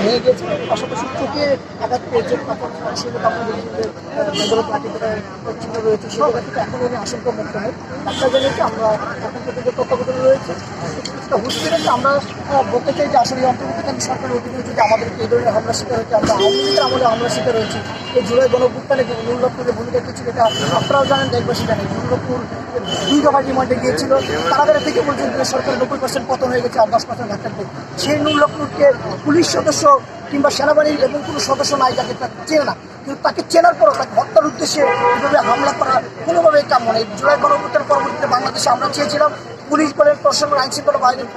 ভেঙে গেছে পাশাপাশি আঘাত পেয়েছে তখন সেগুলো আপনার বেঙ্গল পার্টিতে চিহ্ন রয়েছে, সেগুলো থেকে এখন উনি আশঙ্কা মুক্ত হয় ডাক্তার জানিয়েছে, আমরা এখন পর্যন্ত তত্ত্বাবধান রয়েছে হুশ পেরেছে আমরা বলতে যে আসলে অন্তর্বর্তীকালীন সরকারের অধীনে যদি আমাদেরকে এই ধরনের হামলা শিকার হচ্ছে আমরা আওয়ামী লীগের আমলে হামলা শিকার হয়েছি। এই জুলাই গণভুত্থানে নুরুল্লাপুরের ভূমিকা কিছু এটা আপনারাও জানেন দেশবাসী জানেন নুরুল্লাপুর দুই দফা রিমান্ডে গিয়েছিল। কারাগারে থেকে বলছেন যে সরকার নব্বই পার্সেন্ট পতন হয়ে গেছে আর দশ পার্সেন্ট ডাক্তারদের সেই নুরুল্লাপুরকে পুলিশ সদস্য কিংবা সেনাবাহিনীর এবং কোনো সদস্য নাই যাকে চেনে না। কিন্তু তাকে চেনার পরও তাকে হত্যার উদ্দেশ্যে এভাবে হামলা করা কোনোভাবেই কাম্য নেই জুলাই গণভুত্থানের পরবর্তীতে বাংলাদেশে আমরা চেয়েছিলাম পুলিশ বলেন, প্রশাসন আইন শৃঙ্খলা বাহিনীর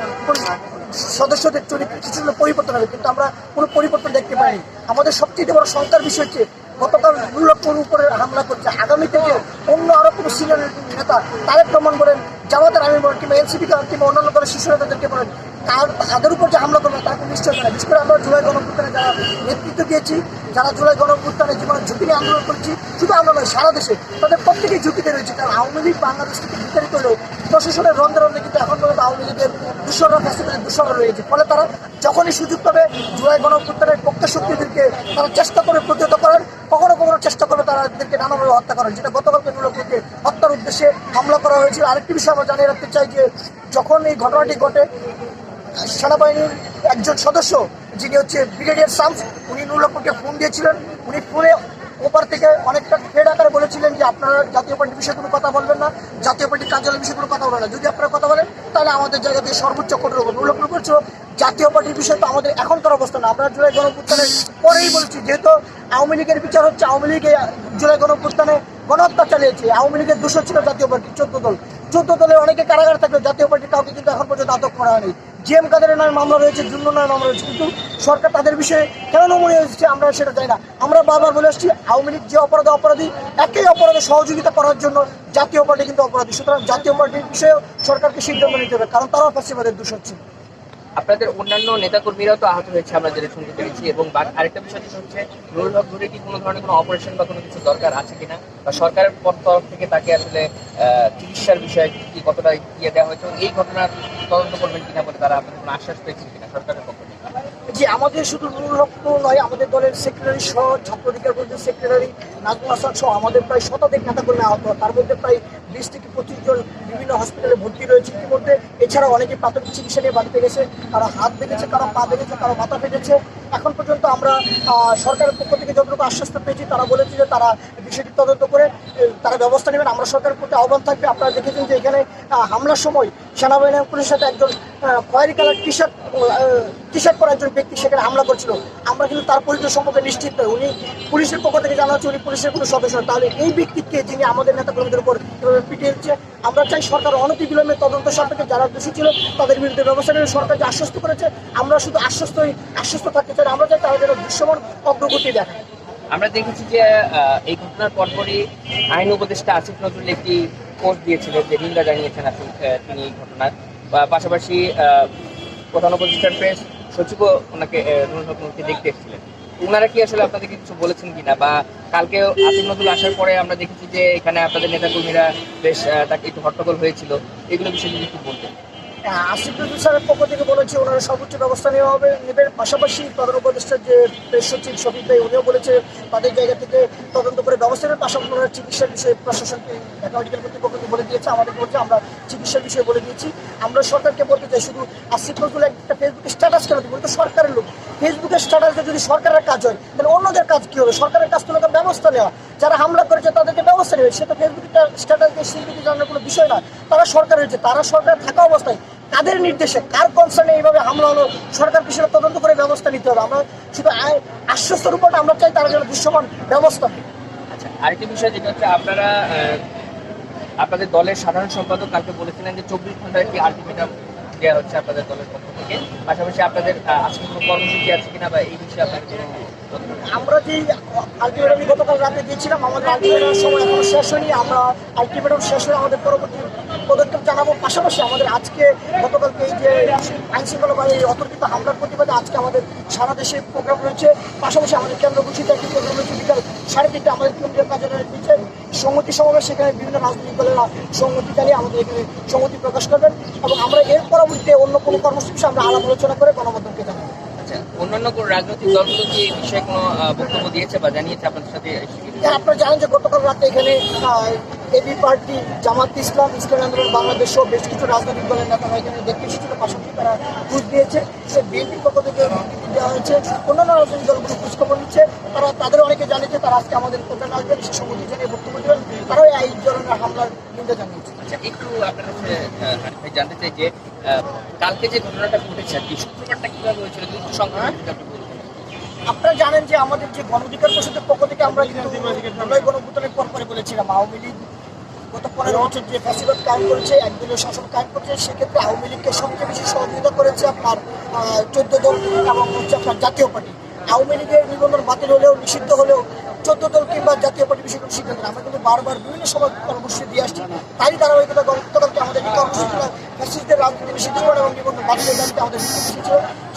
সদস্যদের চরিত্র কিছুটা পরিবর্তন হবে, কিন্তু আমরা কোনো পরিবর্তন দেখতে পাইনি। আমাদের সবচেয়ে বড় শঙ্কার বিষয় হচ্ছে গতকাল দুর্লক্ষর উপরে হামলা করছে। আগামী থেকে অন্য আরও কোনো সিনিয়র নেতা তারেক রহমান বলেন, জামাতের আমি বলেন কিংবা এনসিপি কিংবা অন্যান্য দলের শীর্ষ নেতাদেরকে বলেন, তার তাদের উপর যে হামলা করবে তার কোনো নিশ্চয় না বিশেষ করে আমরা জুলাই গণঅভ্যুত্থানে যারা নেতৃত্ব দিয়েছি, যারা জুলাই গণঅভ্যুত্থানে জীবনের ঝুঁকি নিয়ে আন্দোলন করছি, শুধু আমরা নয়, সারা দেশে তাদের প্রত্যেকেই ঝুঁকিতে রয়েছে। কারণ আওয়ামী লীগ বাংলাদেশ থেকে বিতাড়িত হলেও প্রশাসনের রন্ধে রন্ধে কিন্তু এখন পর্যন্ত আওয়ামী লীগের দূষণরা ফ্যাসিলিটির দূষণরা রয়েছে। ফলে তারা যখনই সুযোগ পাবে, জুলাই গণঅভ্যুত্থানের পক্ষে শক্তিদেরকে তারা চেষ্টা করে প্রতিহত করার চেষ্টা করবে তারা এদেরকে নানাভাবে হত্যা করেন। যেটা গতকালকে নুরপুরকে হত্যার উদ্দেশ্যে হামলা করা হয়েছিল আরেকটি বিষয় আমরা জানিয়ে রাখতে চাই যে, যখন এই ঘটনাটি ঘটে, সেনাবাহিনীর একজন সদস্য, যিনি হচ্ছে ব্রিগেডিয়ার সামস উনি নুরুল্লাপুরকে ফোন দিয়েছিলেন। উনি ফোনে ওপার থেকে অনেকটা ফেড আকারে বলেছিলেন যে, আপনারা জাতীয় পার্টির বিষয়ে কোনো কথা বলবেন না। জাতীয় পার্টির কার্যালয়ের বিষয়ে কোনো কথা বলবেন না। যদি আপনারা কথা বলেন, তাহলে আমাদের জায়গা থেকে সর্বোচ্চ কঠোর হবে নুরুল্লাপুর বলছিল জাতীয় পার্টির বিষয় তো আমাদের এখনকার অবস্থা না। আমরা জুলাই গণপুত্থানের পরেই বলছি, যেহেতু আওয়ামী লীগের বিচার হচ্ছে, আওয়ামী লীগ জুলাই গণপুত্থানে গণহত্যা চালিয়েছে। আওয়ামী লীগের দুশো ছিল জাতীয় পার্টি, চোদ্দ দল। চোদ্দ দলের অনেকে কারাগার থাকলে জাতীয় পার্টি কাউকে কিন্তু এখন পর্যন্ত আটক করা হয়নি। জিএম কাদের নামে মামলা রয়েছে জুন্ন নামে মামলা রয়েছে, কিন্তু সরকার তাদের বিষয়ে কেন নমনীয় হয়েছে আমরা সেটা চাই না। আমরা বারবার বলে আসছি, আওয়ামী লীগ যে অপরাধে, অপরাধী, একই অপরাধে সহযোগিতা করার জন্য জাতীয় পার্টি কিন্তু অপরাধী। সুতরাং জাতীয় পার্টির বিষয়েও সরকারকে সিদ্ধান্ত নিতে হবে, কারণ তারাও ফ্যাসিবাদের দূষ হচ্ছে আপনাদের অন্যান্য নেতাকর্মীরাও তো আহত হয়েছে, আমরা যেটা শুনতে পেরেছি। এবং আরেকটা বিষয় যেটা হচ্ছে নুরুল হক ধরে কি কোনো ধরনের কোনো অপারেশন বা কোনো কিছু দরকার আছে কিনা? বা সরকারের পর তরফ থেকে তাকে আসলে চিকিৎসার বিষয়ে কি কতটা ইয়ে দেওয়া হয়েছে? এই ঘটনার তদন্ত করবেন কিনা বলে তারা আপনাদের কোনো আশ্বাস পেয়েছেন কিনা সরকারের যে আমাদের শুধু নুরুল হক নয়, আমাদের দলের সেক্রেটারি সহ ছাত্র অধিকার পরিষদের সেক্রেটারি নাজমুল হাসান সহ আমাদের প্রায় শতাধিক নেতাকর্মী আহত। তার মধ্যে প্রায় বিশ থেকে পঁচিশ জন বিভিন্ন হসপিটালে ভর্তি রয়েছে। ইতিমধ্যে এছাড়া অনেকে প্রাথমিক চিকিৎসা নিয়ে বাড়িতে গেছে। কারও হাত ভেঙেছে কারও পা ভেঙেছে কারও মাথা ফেটেছে। এখন পর্যন্ত আমরা সরকারের পক্ষ থেকে যতটুকু আশ্বস্ত পেয়েছি, তারা বলেছে যে তারা বিষয়টি তদন্ত করে তারা ব্যবস্থা নেবেন। আমরা সরকারের প্রতি আহ্বান থাকবে। আপনারা দেখেছেন যে এখানে হামলার সময় সেনাবাহিনী পুলিশের সাথে একজন খয়েরি colour T shirt T shirt পরা একজন ব্যক্তি সেখানে হামলা করছিল। আমরা কিন্তু তার পরিচয় সম্পর্কে নিশ্চিত নই। উনি পুলিশের পক্ষ থেকে জানা হচ্ছে উনি পুলিশের কোনো সদস্য তাহলে এই ব্যক্তিকে যিনি আমাদের নেতা কর্মীদের উপর এভাবে পিটিয়েছে আমরা চাই সরকার অনতি বিলম্বে তদন্ত সাপেক্ষে যারা দোষী ছিল তাদের বিরুদ্ধে ব্যবস্থা নেবে সরকার যে আশ্বস্ত করেছে। আমরা শুধু আশ্বস্তই আশ্বস্ত থাকতে চাই আমরা চাই তারা যেন দৃশ্যমান অগ্রগতি দেখায়। আমরা দেখেছি যে এই ঘটনার পরপরই আইন উপদেষ্টা আসিফ নজরুল একটি পোস্ট দিয়েছিলেন যে নিন্দা জানিয়েছেন আহ, তিনি এই ঘটনার। পাশাপাশি প্রধান উপদেষ্টার প্রেস সচিবও ওনাকে নুরুল দেখতে এসেছিলেন। ওনারা কি আসলে আপনাদেরকে কিছু বলেছেন কিনা? বা কালকে আসিফ নজরুল আসার পরে আমরা দেখেছি যে এখানে আপনাদের নেতাকর্মীরা বেশ তাকে একটু হট্টগোল হয়েছিল। এগুলো বিষয়ে যদি একটু বলতেন। আসিফ নজরুল স্যারের পক্ষ থেকে বলেছে ওনারা সর্বোচ্চ ব্যবস্থা নেওয়া হবে, নেবেন। পাশাপাশি প্রধান উপদেষ্টার যে প্রেস সচিব শফিক ভাই, উনিও বলেছে তাদের জায়গা থেকে তদন্ত করে ব্যবস্থা নেবে পাশাপাশি ওনারা চিকিৎসার বিষয়ে প্রশাসনকে ঢাকা মেডিকেল কর্তৃপক্ষকে বলে দিয়েছে। আমাদের বলছে আমরা চিকিৎসার বিষয়ে বলে দিয়েছি। আমরা সরকারকে বলতে চাই, শুধু আসিফ নজরুল একটা ফেসবুকে স্ট্যাটাস কেন দিব? তো সরকারের লোক। ফেসবুকের স্ট্যাটাসে যদি সরকারের কাজ হয়, তাহলে অন্যদের কাজ কি হবে? সরকারের কাজ তো ব্যবস্থা নেওয়া। যারা হামলা করেছে, তাদেরকে ব্যবস্থা নেবে সেটা ফেসবুকে স্ট্যাটাস দিয়ে স্বীকৃতি জানানোর কোনো বিষয় না তারা সরকার হয়েছে তারা সরকার থাকা অবস্থায় কাদের নির্দেশে কার কনসার্নে এইভাবে হামলা হলো, সরকার সেটা তদন্ত করে ব্যবস্থা নিতে হবে আমরা শুধু আশ্বস্তর উপর আমরা চাই তারা যেন দৃশ্যমান ব্যবস্থা আচ্ছা আরেকটি বিষয় যেটা হচ্ছে আপনারা আপনাদের দলের সাধারণ সম্পাদক কালকে বলেছিলেন যে চব্বিশ ঘণ্টার একটি আলটিমেটাম দেওয়া হচ্ছে আপনাদের দলের পক্ষ থেকে পাশাপাশি আপনাদের আজকে কোনো কর্মসূচি আছে কিনা বা এই বিষয়ে আছে? আমরা যে আলটিমেটাম গতকাল রাতে দিয়েছিলাম আমাদের আলটিমেটামের সময় এখনও শেষ হয়নি। আমরা আলটিমেটাম শেষ হয়ে আমাদের পরবর্তী পদক্ষেপ জানাব। পাশাপাশি আমাদের আজকে গতকালকে এই যে আইন শৃঙ্খলা বাহিনীর অতর্কিত হামলার প্রতিবাদে আজকে আমাদের সারা দেশে প্রোগ্রাম রয়েছে। পাশাপাশি আমাদের কেন্দ্র ঘোষিত একটি প্রোগ্রাম রয়েছে বিকাল সাড়ে তিনটে। আমাদের কেন্দ্রীয় কার্যালয়ের নিচে সংহতি সমাবেশ। সেখানে বিভিন্ন রাজনৈতিক দলেরা সংহতি জানিয়ে আমাদের এখানে সংহতি প্রকাশ করবেন এবং আমরা এর পরবর্তীতে অন্য কোনো কর্মসূচি আমরা আলাপ আলোচনা করে গণমাধ্যমকে জানাব। আচ্ছা অন্যান্য কোনো রাজনৈতিক দলগুলো কি এই বিষয়ে কোনো বক্তব্য দিয়েছে বা জানিয়েছে আপনাদের সাথে? হ্যাঁ, আপনারা জানেন যে গতকাল রাতে এখানে এবি পার্টি জামাত ইসলাম ইসলাম আন্দোলন বাংলাদেশ সহ বেশ কিছু রাজনৈতিক দলের নেতারা এখানে দেখতে এসেছিল পাশাপাশি তারা ঘুষ দিয়েছে। সে বিএনপির পক্ষ থেকে দেওয়া হয়েছে অন্যান্য রাজনৈতিক দলগুলো খোঁজখবর নিচ্ছে। তারা তাদের অনেকে জানিয়েছে তারা আজকে আমাদের প্রোগ্রামে আসবেন সে সম্মতি জানিয়ে বক্তব্য দেবেন। তারাও এই ধরনের হামলার নিন্দা জানিয়েছে। আচ্ছা একটু আপনার কাছে জানতে চাই যে কালকে যে ঘটনাটা ঘটেছে কি আপনারা জানেন যে আমাদের যে গণঅধিকার পরিষদের পক্ষ থেকে আমরা গণভূতানের পর পরে বলেছিলাম, আওয়ামী লীগ গত পনেরো বছর যে ফ্যাসিবাদ কায়েম করেছে, একদলীয় শাসন কায়েম করেছে, সেক্ষেত্রে আওয়ামী লীগকে সবচেয়ে বেশি সহযোগিতা করেছে আপনার চোদ্দ দল এবং হচ্ছে আপনার জাতীয় পার্টি। আওয়ামী লীগের নিবন্ধন বাতিল হলেও, নিষিদ্ধ হলেও চোদ্দ দল কিংবা জাতীয় পার্টি বিষয়ে কোনো সিদ্ধান্ত আমরা কিন্তু বারবার বিভিন্ন সময় কর্মসূচি দিয়ে আসছি, তারই ধারাবাহিকতা গতকালকে আমাদের এই কর্মসূচিটা ফ্যাসিস্টদের রাজনীতি নিষিদ্ধ করে এবং নিবন্ধন বাতিলের দাবিতে আমাদের বিক্ষোভ ছিল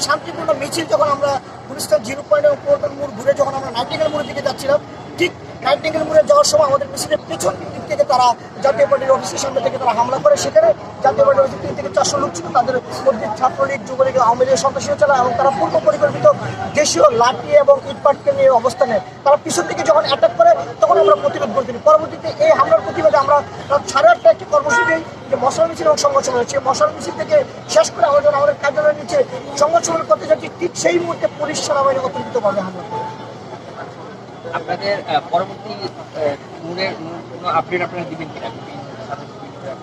শান্তিপূর্ণ মিছিল যখন আমরা গুলিস্তান জিরো পয়েন্ট এবং পল্টন মোড় ঘুরে যখন আমরা নাইটিঙ্গেল মোড়ের দিকে যাচ্ছিলাম, ঠিক নাইটিঙ্গেল মোড়ে যাওয়ার সময় আমাদের মিছিলের পেছন দিক থেকে তারা জাতীয় পার্টির অফিসের সামনে থেকে তারা হামলা করে। সেখানে জাতীয় পার্টির অফিস তিন থেকে চারশো লোক ছিল। তাদের মধ্যে ছাত্রলীগ, যুবলীগ, আওয়ামী লীগের সন্ত্রাসীরা ছিল এবং তারা পূর্ব পরিকল্পিত দেশীয় লাঠি এবং ইটপাটকে নিয়ে অবস্থানে তারা পিছন দিকে যখন অ্যাটাক করে, তখন আমরা প্রতিরোধ করে দিই পরবর্তীতে এই হামলার প্রতিবাদে আমরা সাড়ে আটটা একটি কর্মসূচি যে মশাল মিছিল এবং সংগঠন হয়েছে। মশাল মিছিল থেকে শেষ করে আমরা যখন আমাদের কার্যালয়ের নিচে সংগঠন করতে যাচ্ছি ঠিক সেই মুহূর্তে পুলিশ সেনাবাহিনী অতর্কিতভাবে হামলা করে। আপনাদের পরবর্তী মুড়ের কোনো আপডেট আপনারা দিবেন কিনা?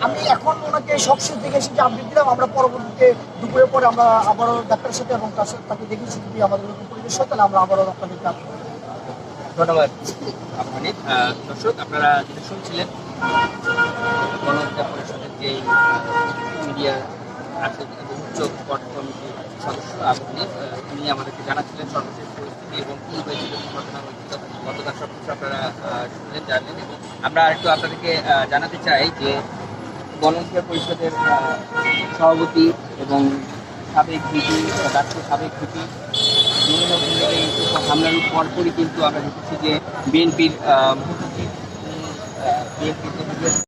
আমি এখন ওনাকে সবশেষ দেখে এসে যে আপডেট দিলাম আমরা পরবর্তীতে দুপুরের পরে আমরা আবারও ডাক্তারের সাথে এবং তার সাথে তাকে দেখেছি যদি আমাদের নতুন পরিবেশ হয় তাহলে আমরা আবারও আপনাদেরকে। ধন্যবাদ আপনি দর্শক আপনারা যেটা শুনছিলেন গণহত্যা পরিষদের যে মিডিয়া উচ্চ কমিটির সদস্য আপনি তিনি আমাদেরকে জানাচ্ছিলেন সর্বশেষ পরিস্থিতি এবং হয়েছিল ঘটনা হয়েছিল, গতকাল সব কিছু আপনারা শুনলেন জানলেন এবং আমরা আরেকটু আপনাদেরকে জানাতে চাই যে গণহত্যা পরিষদের সভাপতি এবং সাবেক ভিপি রাষ্ট্রীয় সাবেক ভিপি এই হামলার পরপরই কিন্তু আমরা দেখেছি যে বিএনপির বিএনপির